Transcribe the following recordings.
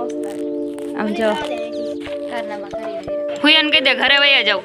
આમ જો કરી કહી દે ઘરે વયા જાવ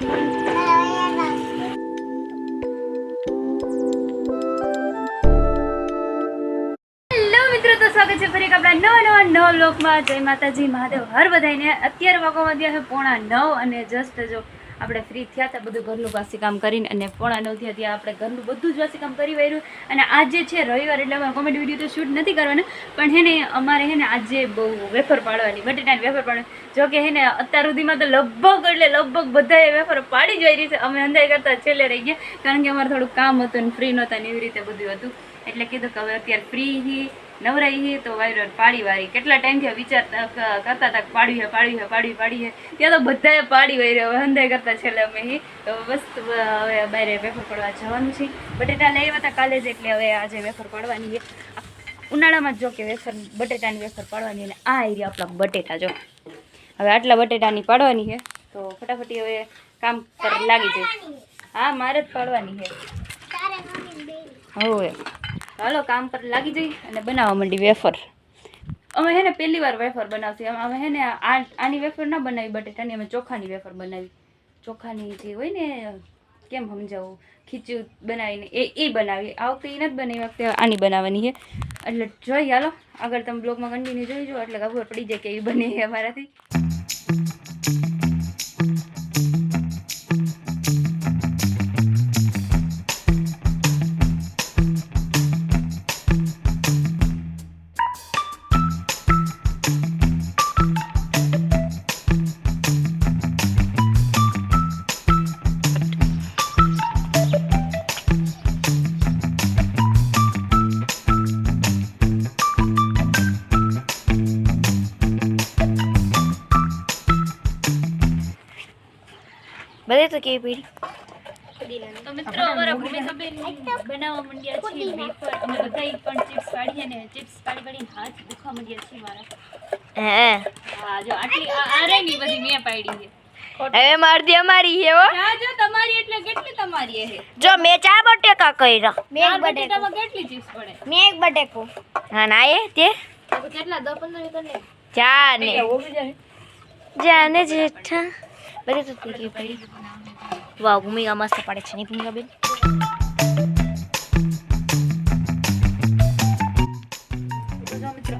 હેલો મિત્રો તો સ્વાગત છે ફરી આપણા નવા નવા નવા લોકમાં. જય માતાજી મહાદેવ હર બધાને અત્યારે વાગવા થયા છે પોણા નવ અને જસ્ટ જો આપણે ફ્રી થયા હતા, બધું ઘરનું વાસીકામ કરીને અને પોણા નવ થયા ત્યાં આપણે ઘરનું બધું જ વાસીકામ કરી વાર્યું. અને આજે છે, રવિવાર એટલે અમારે કોમેડી વીડિયો તો શૂટ નથી કરવાના, પણ હે ને, અમારે હે ને આજે બહુ વેફર પાડવાની, બટેટાની વેફર પાડવાની. જો કે હે ને, અત્યાર સુધીમાં તો લગભગ એટલે લગભગ બધાએ વેફર પાડી જ રહી છે. અમે અંદાજ કરતા છેલ્લે રહી ગયા, કારણ કે અમારે થોડું કામ હતું ને ફ્રી નહોતા ને એવી રીતે બધું હતું. એટલે કીધું કે હવે અત્યારે ફ્રી નવરાઈ હી તો વાયર પાડી વારી. કેટલા ટાઈમથી વિચારતા ક- કરતા હતા પાડવી હે પાડવી હે પાડવી પાડી હે. ત્યાં તો બધાએ પાડી વાર હવે અંદાજ કરતા છેલ્લે અમે હી. તો બસ હવે બહાર વેફર પડવા જવાનું છે. બટેટા લઈ આવ્યા હતા કાલે જ એટલે હવે આજે વેફર પડવાની છે ઉનાળામાં જ જો કે વેફર બટેટાની વેફર પાડવાની અને આ એરિયા આપણા બટેટા જો. હવે આટલા બટેટાની પાડવાની છે તો ફટાફટી હવે કામ પર લાગી જાય. હા મારે જ પાડવાની છે હવે. હાલો, કામ પર લાગી જઈ અને બનાવવા માંડી વેફર. અમે હે ને પહેલી વાર વેફર બનાવતી અમે અમે હે ને આની વેફર ના બનાવી, બટેટાની, અમે ચોખાની વેફર બનાવી. ચોખાની જે હોય ને, કેમ સમજાવું? ખીચું બનાવીને એ એ બનાવી. આ વખતે એ નથી બનાવી વખતે આની બનાવવાની છે. એટલે જોઈ હાલો, આગળ તમે બ્લોગમાં કન્ટિન્યુ જોઈ જો એટલે ખબર પડી જાય કે એ બની અમારાથી. બધે તો કેવી પડી તો મિત્રો અમારા ભૂમિકાબેન બનાવવા માંડ્યા છે વેફર અમે બધાય પણ ચિપ્સ પાડીએ ને ચિપ્સ પાડી પાડીને હાથ દુખવા માંડ્યા છે મારા હે હા જો આટલી આ આ રહી ની બધી મેં પાડી છે હવે મારદી અમારી હે હો હા જો તમારી એટલે કેટલી તમારી છે જો મેં ચા બટેકા કર્યા ચાર બટેટામાં કેટલી ચિપ્સ પડે મેં એક બટેકો હા ના એ તે તો કેટલા દસ પંદર કરીને ચા ને ઓગળી જાય જાને જેઠા બધે તો કેવી પડી વાહ ભૂમિકા મસ્ત પાડે છે નહીં ભૂમિકા બેન તો જો મિત્રો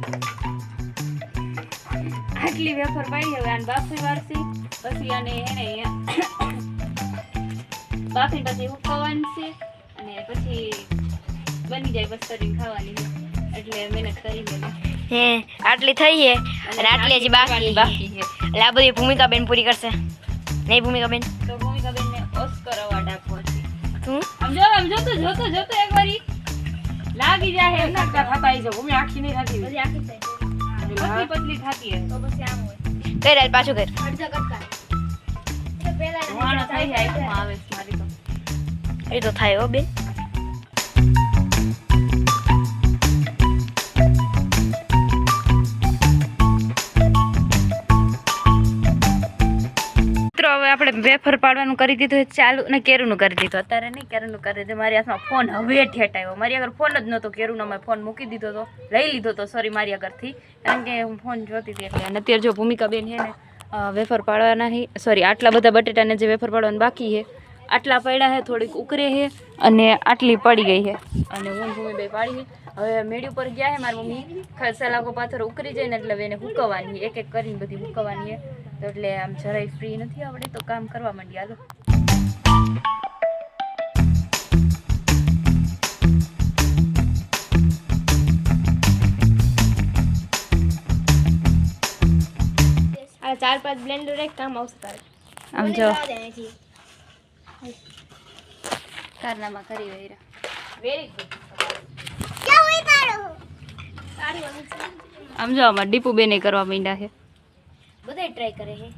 આટલી વેફર પાડી હવે આને બાફી વારસી પછી આને એને બાફી પછી ઉકળવાની છે અને પછી બની જાય બસ કરીને ખાવાની એટલે મહેનત કરી મેં હે આટલી થઈ છે અને આટલી હજી બાકી બાકી છે એટલે આ બધી ભૂમિકા બેન પૂરી કરશે નહીં ભૂમિકાબેન. તો તો ભૂમિકાબેનને ઓસ્કર અવોર્ડ આપવો છે તું આમ જો તો જોતો જોતો જોતો એક વારી. લાગી જાય એમ. ના થતા આવી ભૂમિ આખી નહીં થતી બધી આખી થાય પતલી પતલી થતી હે તો પછી આમ હોય. કઈ રાત પાછું કર. થઈ જાય આંખમાં આવે મારી તો. એ તો થાય હો બેન. આપણે વેફર પાડવાનું કરી દીધું ચાલુ અને કેરુનું કરી દીધું. અત્યારે નહીં કેરુનું કરી દીધું, મારી હાથમાં ફોન હવે ઠેઠ આવ્યો મારી આગળ ફોન જ નહોતો કેરુનો, મેં ફોન મૂકી દીધો હતો લઈ લીધો હતો સોરી મારી આગળથી. કારણ કે હું ફોન જોતી હતી એટલે અને અત્યારે જો ભૂમિકાબેન છે ને વેફર પાડવાના હિ. સોરી આટલા બધા બટેટાને જે વેફર પાડવાનું બાકી છે, આટલા પડ્યા છે, થોડીક ઉકરે છે અને આટલી પડી ગઈ છે. અને હું ભૂમિ બે પાડી હવે મેળી ઉપર ગયા છે મારી મમ્મી. સલાકો પાથર ઉકરી જાય ને એટલે એને હુકવવાની એક એક કરીને બધી હુકવવાની છે. તો એટલે આમ જરાય ફ્રી નથી આવડે તો કામ કરવા માંડી હાલો. આ ચાર પાંચ બ્લેન્ડર એક કામ આવશે તારે. આમ જો. કારનામાં કરી વૈરા વેરી આમ જો આમાં ડીપુ બેને કરવા માંડ્યા છે. બધા ટ્રાય કરે છે.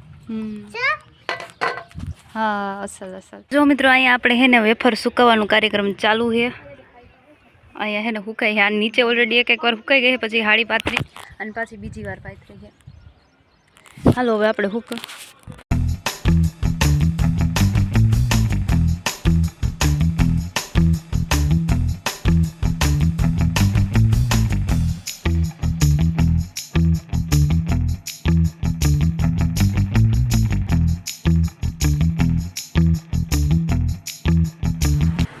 હા અસલ અસલ. જો મિત્રો અહીંયા આપણે હે ને વેફર સુકાવવાનું કાર્યક્રમ ચાલુ છે. અહીંયા હે ને હુકાઈ છે આ નીચે ઓલરેડી એક એક વાર હુકાઈ ગઈ પછી હાડી પાથરી અને પાછી બીજી વાર પાથરી છે હાલો હવે આપણે હુક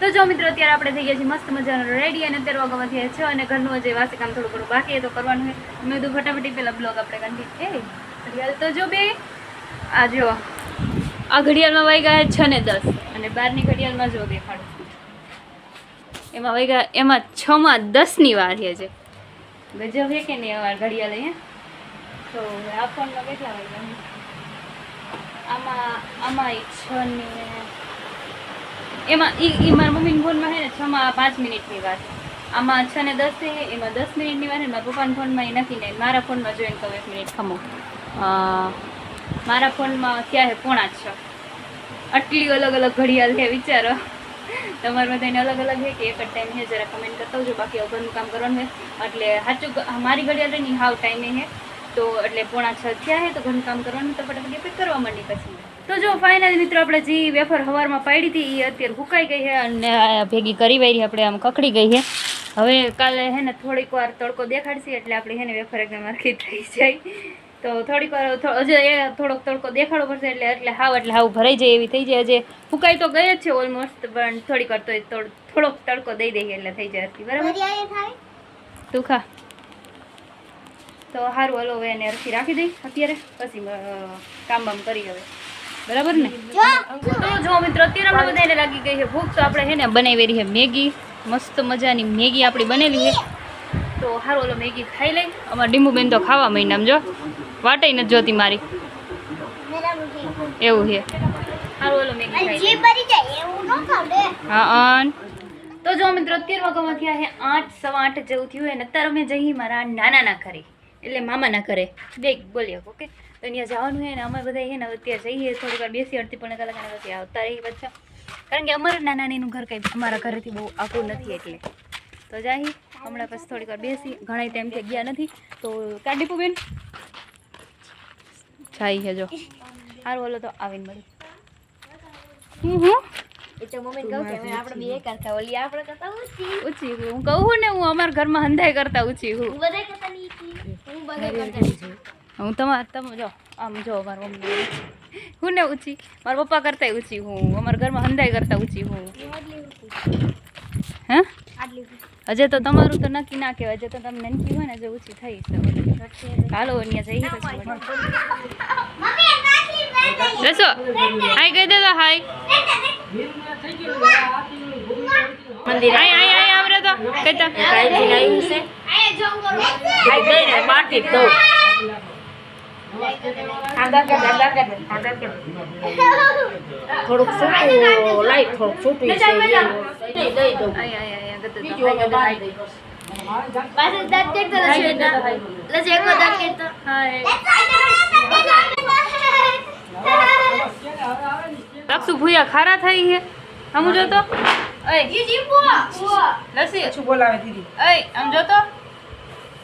તો જો મિત્રો, અત્યારે આપણે થઈ ગયા છીએ મસ્ત મજાનો રેડી અને અત્યારે વાગવામાં થયા છે અને ઘરનું જે વાસી કામ થોડું ઘણું બાકી તો કરવાનું છે. મેં કીધું ફટાફટી પેલા બ્લોગ આપણે કન્ટિન્યુ એ ઘડિયાળ તો જો બે. આ જો, આ ઘડિયાળમાં વાગ્યા છે છ ને દસ અને બારની ઘડિયાળમાં જો દેખાડું એમાં વાગ્યા એમાં છમાં દસની વાર છે જે. ગજબ છે કે નહીં વાર ઘડિયાળ અહીંયા તો આ ફોનમાં કેટલા વાગ્યા આમાં આમાં છ ને એમાં એ એ મારા મમ્મીના ફોનમાં છે ને છમાં પાંચ મિનિટની વાત. આમાં છ ને દસ છે, એમાં દસ મિનિટની વાત મારા પપ્પાના ફોનમાં એ નથી ને મારા ફોનમાં જોઈને કહું એક મિનિટ ખમો. મારા ફોનમાં ક્યાં છે પોણા છ. આટલી અલગ અલગ ઘડિયાળ છે વિચારો. તમારે બધાને અલગ અલગ છે કે એક જ ટાઈમ છે જરા કમેન્ટ કરતા હોજો બાકી અગરનું કામ કરવાનું છે એટલે સાચું મારી ઘડિયાળ રહી હાવ ટાઈમે છે તો એટલે પોણા છ થયા છે તો ઘરનું કામ કરવાનું તો ફટાફટ પિક કરવા માંડી પછી. તો જો ફાઇનલી મિત્રો આપણે જે વેફર હવારમાં પાડી હતી એ અત્યારે સુકાઈ ગઈ છે અને આ ભેગી કરી વારી આપણે આમ કકડી ગઈ છે. હવે કાલે હે ને થોડીક વાર તડકો દેખાડશે એટલે આપણે હે ને વેફર એકદમ હરખી થઈ જાય. તો થોડીક વાર હજુ એ થોડોક તડકો દેખાડવો પડશે એટલે એટલે હાવ એટલે હાવ ભરાઈ જાય એવી થઈ જાય. હજે ફૂકાઈ તો ગઈ જ છે ઓલમોસ્ટ પણ થોડીક વાર તો થોડોક તડકો દઈ દઈએ એટલે થઈ જાય બરાબર? તું ખા. તો સારું હલો હવે એને હરખી રાખી દઈ અત્યારે. પછી કામ બામ કરી હવે. બરાબર ને? તો જો મિત્રો અત્યારે આપણે બધાને લાગી ગઈ છે ભૂખ તો આપણે છે ને બનાવી રહી છે મેગી. મસ્ત મજાની મેગી આપણી બનેલી છે. તો સારું ઓલો મેગી ખાઈ લઈ. અમારા ડીમુબેન તો ખાવા મહિનામાં જો. વાટે નથી જોતી મારી. એવું છે. સારું ઓલો મેગી ખાઈ હા તો જો મિત્રો અત્યાર વાગવામાં થયા છે આઠ સવા આઠ જેવું થયું અને અત્યારે અમે જઈએ મારા નાનાના ઘરે. એટલે મામાના ઘરે. દેખ બોલીએ ઓકે? તો અહીંયા જવાનું છે ને અમે બધા છે ને અત્યારે જઈએ થોડીક વાર બેસી અડધી પણ કલાક અને પછી આવતા રહીએ પાછા. કારણ કે અમારા નાનીનું ઘર કંઈ અમારા ઘરેથી બહુ આગું નથી એટલે. તો જાય હમણાં પછી થોડીક વાર બેસી ઘણા ટાઈમથી ગયા નથી. તો કાઢી બેન જાય છે જો. સારું બોલો તો આવીને મળી હું હું. હું કહું ને હું અમારા ઘરમાં હંધાઈ કરતા ઊંચી હું. હું તમાર તમે જો આમ જો મારા મમ્મી. હું ને ઊંચી. મારા પપ્પા કરતા ઊંચી હું. અમારા ઘરમાં હંધાઈ કરતા ઊંચી હું. હે? હજે તો તમારું તો નક્કી ના કહેવાય. હજે તો તમે નક્કી હોય ને હજે ઊંચી થઈ છે. હાલો અહીંયા જઈએ પછી હાઈ જશો હાય કહી દેતા હાય. મંદિર. હાય હાય હાય આવરે તો. કહેતા. કાલથી આવ્યું છે? ખાઈ દઈ ને તો થોડુંક છૂટું લાઈટ થોડુંક છૂટું છે દઈ દઈ દઉં લક્ષુ ભૂયા ખારા થઈ છે ઓય લસી શું બોલાવે દીદી આમ જોતો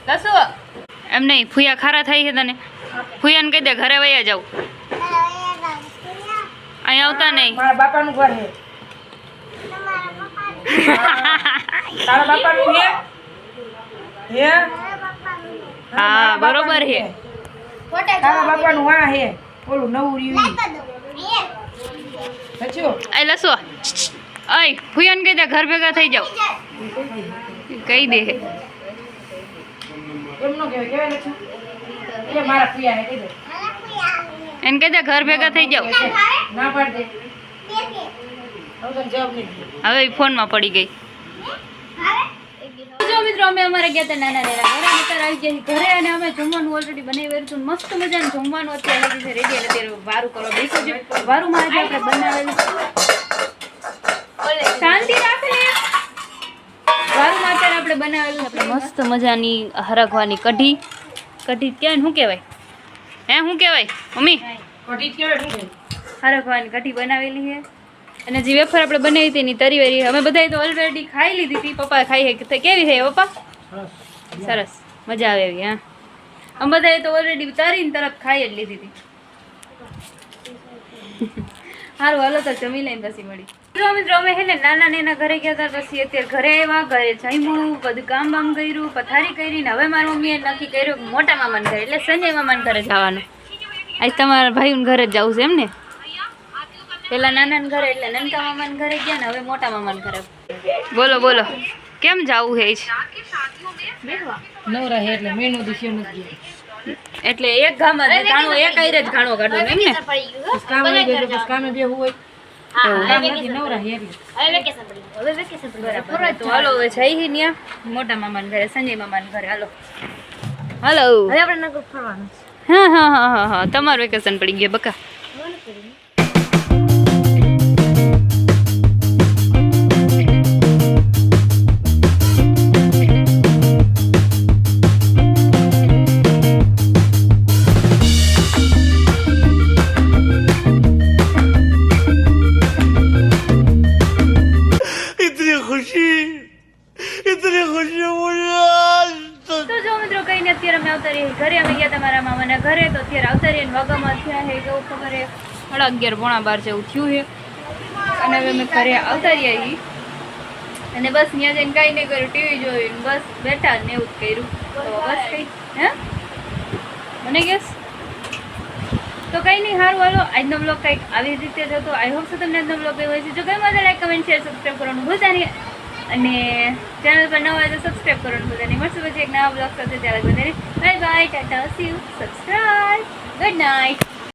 લસુ એમ નહીં ફૂયા ખારા થઈ છે તને ફૂયાને કહી દે ઘરે વયા જાવ અહીં આવતા નહીં. મારા બાપાનું ઘર હે તારા બાપાનું હે? હે હા બરોબર છે. તારા બાપાનું હા હે ઓલું નવું સચ્યું એ લસો. અય ફૂયાને કહી દે ઘર ભેગા થઈ જાવ કહી દે. એમનો કહેવાય કહેવાય લખ્યું એ મારા પિયા હે કહી દે. એને કહી દે ઘર ભેગા થઈ જાવ ના પાડ દે હવે ફોનમાં પડી ગઈ. જો મિત્રો અમે અમારે ગયા હતા નાના નાના ઘરે. અત્યારે આવી ગયા ઘરે અને અમે જમવાનું ઓલરેડી બનાવી રહ્યું હતું મસ્ત મજાનું જમવાનું અત્યારે લગી છે. રેડી અત્યારે વારું કરવા બેસો છે વારુંમાં આજે આપણે બનાવેલું શાંતિ રાખ. ને વારુંમાં અત્યારે આપણે બનાવેલું આપણે મસ્ત મજાની હરગવાની કઢી. કઢી ક્યાં શું કહેવાય? હે શું કહેવાય? મમ્મી? કઢી કહેવાય? કઢી બનાવેલી છે અને જે વેફર આપણે બનાવી હતી એની તરી વેરી અમે બધાએ તો ઓલરેડી ખાઈ લીધી હતી. પપ્પા ખાઈ કેવી છે પપ્પા? સરસ. મજા આવે એવી હા. અમે બધાએ તો ઓલરેડી તરીને તરત ખાઈ જ લીધી હતી. સારું હાલો તો જમી લઈને પછી મળી. મિત્રો મિત્રો, અમે હે ને નાના નેના ઘરે ગયા હતા પછી અત્યારે ઘરે આવ્યા ઘરે જમ્યું, બધું કામ બામ કર્યું, પથારી કરી ને હવે મારી મમ્મીએ નક્કી કર્યું કે મોટા મામાને ઘરે, એટલે સંજય મામાને ઘરે જવાનું. આજ તમારા ભાઈઓને ઘરે જ જવું છે એમ ને? પેલા નાના ઘરે, એટલે નનકા મામાના ઘરે ગયા ને હવે મોટા મામાના ઘરે. બોલો બોલો, કેમ જાવું હે નવરા હે એટલે મેનુ દિશ્યો નથી એટલે એક ગામમાં જ ઘાણો એક આયરે જ ઘાણો કાઢો એમ ને? પડી કામ આવી ગયું એટલે બસ કામે બે હોય. મોટા મામાના ઘરે સંજય મામાના ઘરે. હાલો. હાલો. હવે આપણે નગર ફરવાનું હા હા હા હા હા. તમારું વેકેશન પડી ગયું બકા. સાડા અગિયાર પોણા બાર જેવું થયું છે. અને હવે અમે ઘરે આવતા રહ્યા છીએ અને બસ ત્યાં જઈને કાંઈ નહીં કર્યું, ટીવી જોયું બસ બેઠા ને એવું જ કર્યું. તો બસ કંઈ, હે? મને ગેસ તો કંઈ નહીં સારું હાલો. આજનો બ્લોગ કંઈક આવી રીતે જ હતો. આઈ હોપ so તમને આજનો બ્લોગ એવો છે જો કંઈ મજા લાઈક કમેન્ટ શેર સબસ્ક્રાઈબ કરવાનું ભૂલતા નહીં. અને ચેનલ પર નવા તો સબસ્ક્રાઈબ કરવાનું ભૂલતા નહીં. મળશે પછી એક નવા બ્લોગ સાથે. ત્યારે બધાને. Bye bye tata. See you subscribe good night